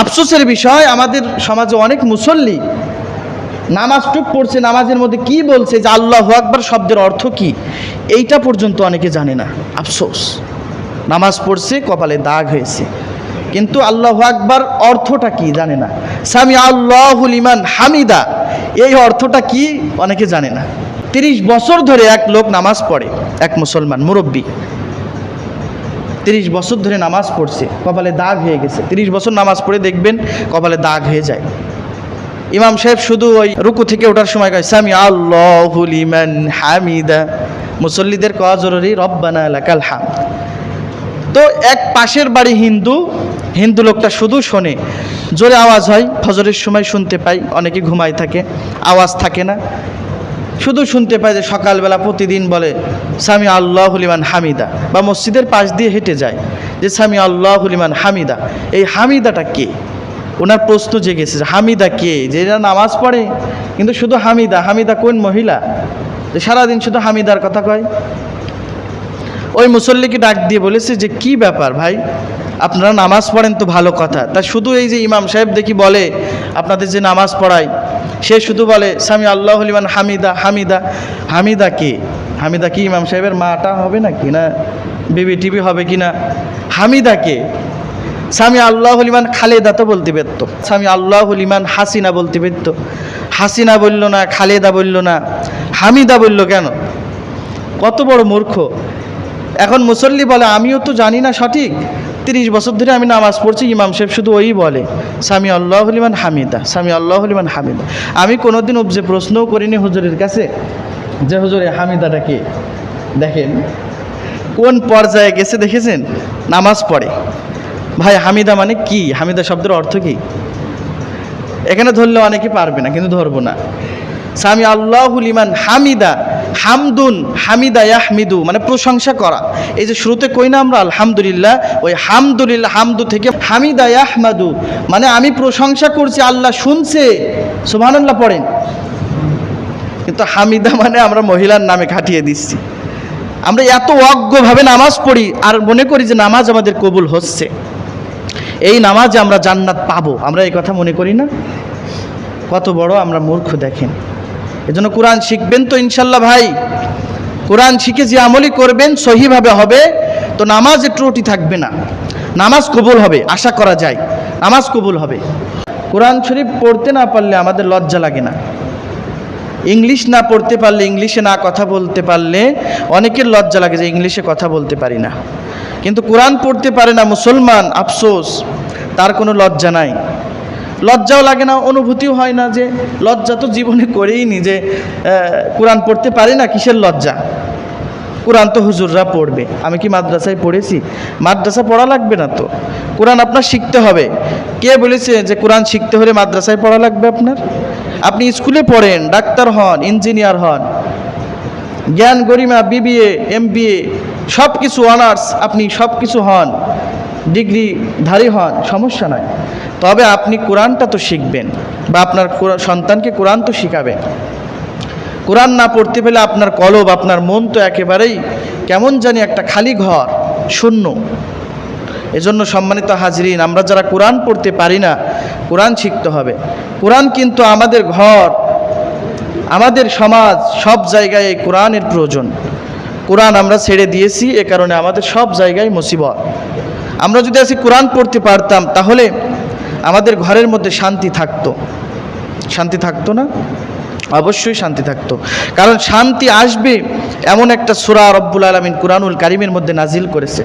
আফসোসের বিষয়, আমাদের সমাজে অনেক মুসল্লি নামাজটুক পড়ছে, নামাজের মধ্যে কি বলছে, যে আল্লাহ আকবর শব্দের অর্থ কি, এইটা পর্যন্ত অনেকে জানে না, আফসোস। নামাজ পড়ছে, কপালে দাগ হয়েছে। কিন্তু আল্লাহ আকবার অর্থটা কি জানে না। সামি আল্লাহুল ইমান হামিদা, এই অর্থটা কি অনেকে জানে না। তিরিশ বছর ধরে এক লোক নামাজ পড়ে, এক মুসলমান মুরব্বী। তিরিশ বছর ধরে নামাজ পড়ছে, কপালে দাগ হয়ে গেছে। তিরিশ বছর নামাজ পড়ে দেখবেন কপালে দাগ হয়ে যায়। ইমাম সাহেব শুধু ওই রুকু থেকে ওঠার সময় কয়, সামি আল্লাহুল ইমান হামিদা। মুসল্লিদের কওয়া জরুরি, রব্বানা লাকাল হাম তো এক পাশের বাড়ি হিন্দু হিন্দু লোকটা শুধু শোনে। জোরে আওয়াজ হয়, ফজরের সময় শুনতে পাই, অনেকে ঘুমায় থাকে, আওয়াজ থাকে না। শুধু শুনতে পায় যে সকালবেলা প্রতিদিন বলে স্বামী আল্লাহ হুলিমান হামিদা। বা মসজিদের পাশ দিয়ে হেঁটে যায়, যে স্বামী আল্লাহ হুলিমান হামিদা। এই হামিদাটা কে? ওনার প্রশ্ন জেগেছে হামিদা কে? যে নামাজ পড়ে, কিন্তু শুধু হামিদা হামিদা কোন মহিলা? যে সারাদিন শুধু হামিদার কথা কয়? ওই মুসল্লিকে ডাক দিয়ে বলেছে যে, কি ব্যাপার ভাই? আপনারা নামাজ পড়েন তো ভালো কথা। তা শুধু এই যে ইমাম সাহেব দেখি বলে, আপনাদের যে নামাজ পড়ায় সে শুধু বলে, স্বামী, আল্লাহ হলিমান হামিদা হামিদা। হামিদা কে? হামিদা কি ইমাম সাহেবের মাটা হবে না কি না বিবি টিভি হবে কি না হামিদা কে? স্বামী, আল্লাহ হলিমান খালেদা তো বলতে পারত। স্বামী, আল্লাহ হলিমান হাসিনা বলতে পারত। হাসিনা বলল না, খালেদা বলল না, হামিদা বলল কেন? কত বড় মূর্খ। এখন মুসল্লি বলে, আমিও তো জানি না সঠিক। তিরিশ বছর ধরে আমি নামাজ পড়ছি, ইমাম সাহেব শুধু ওই বলে স্বামী আল্লাহ হলিমান হামিদা স্বামী আল্লাহ হলিমান হামিদা। আমি কোনোদিন যে প্রশ্নও করিনি হুজুরের কাছে যে হুজুরে হামিদাটা কে। দেখেন, কোন পর্যায়ে গেছে দেখেছেন? নামাজ পড়ে। ভাই, হামিদা মানে কি? হামিদা শব্দের অর্থ কি? এখানে ধরলে অনেকে পারবে না, কিন্তু ধরবো না। স্বামী আল্লাহুল ইমান হামিদা হামদুন হামিদা ইয়াহমিদু মানে প্রশংসা করা। এই যে শুরুতে কই না আমরা? আলহামদুলিল্লাহ। ওই হামদুলিল্লাহ, হামদু থেকে হামিদা ইয়াহমাদু মানে আমি প্রশংসা করছি, আল্লাহ শুনছে। সুবহানাল্লাহ পড়েন। কিন্তু হামিদা মানে আমরা মহিলার নামে খাটিয়ে দিচ্ছি। আমরা এত অজ্ঞভাবে নামাজ পড়ি, আর মনে করি যে নামাজ আমাদের কবুল হচ্ছে। এই নামাজে আমরা জান্নাত পাবো। আমরা এই কথা মনে করি না? কত বড় আমরা মূর্খ দেখেন। এজন্য কোরআন শিখবেন তো ইনশাল্লাহ ভাই। কোরআন শিখে যে আমলই করবেন, সহিভাবে হবে, তো নামাজে ত্রুটি থাকবে না। নামাজ কবুল হবে, আশা করা যায়। নামাজ কবুল হবে। কোরআন শরীফ পড়তে না পারলে আমাদের লজ্জা লাগে না। ইংলিশ না পড়তে পারলে, ইংলিশে না কথা বলতে পারলে অনেকের লজ্জা লাগে যে ইংলিশে কথা বলতে পারি না। কিন্তু কোরআন পড়তে পারে না মুসলমান, আফসোস, তার কোনো লজ্জা নাই। লজ্জাও লাগে না, অনুভূতিও হয় না যে লজ্জা তো জীবনে করেই নি যে কোরআন পড়তে পারি না, কিসের লজ্জা? কোরআন তো হুজুররা পড়বে। আমি কি মাদ্রাসায় পড়েছি? মাদ্রাসা পড়া লাগবে না তো। কোরআন আপনার শিখতে হবে। কে বলেছে যে কোরআন শিখতে হলে মাদ্রাসায় পড়া লাগবে আপনার? আপনি স্কুলে পড়েন, ডাক্তার হন, ইঞ্জিনিয়ার হন, জ্ঞান গরিমা, বিবিএ এম সব কিছু অনার্স, আপনি সব কিছু হন। ডিগ্রিধারী হন সমস্যা নয়। তবে আপনি কোরআনটা তো শিখবেন বা আপনার সন্তানকে কোরআন তো শিখাবেন। কোরআন না পড়তে পেলে আপনার কলব, আপনার মন তো একেবারেই কেমন জানি একটা খালি ঘর, শূন্য। এজন্য সম্মানিত হাজরিন, আমরা যারা কোরআন পড়তে পারি না, কোরআন শিখতে হবে। কোরআন কিন্তু আমাদের ঘর, আমাদের সমাজ, সব জায়গায় এই কোরআনের প্রয়োজন। কোরআন আমরা ছেড়ে দিয়েছি, এ কারণে আমাদের সব জায়গায় মুসিবত। আমরা যদি আজকে কোরআন পড়তে পারতাম, তাহলে আমাদের ঘরের মধ্যে শান্তি থাকতো। শান্তি থাকতো না? অবশ্যই শান্তি থাকতো। কারণ শান্তি আসবে এমন একটা সুরা রব্বুল আলমিন কোরআনুল কারিমের মধ্যে নাজিল করেছে।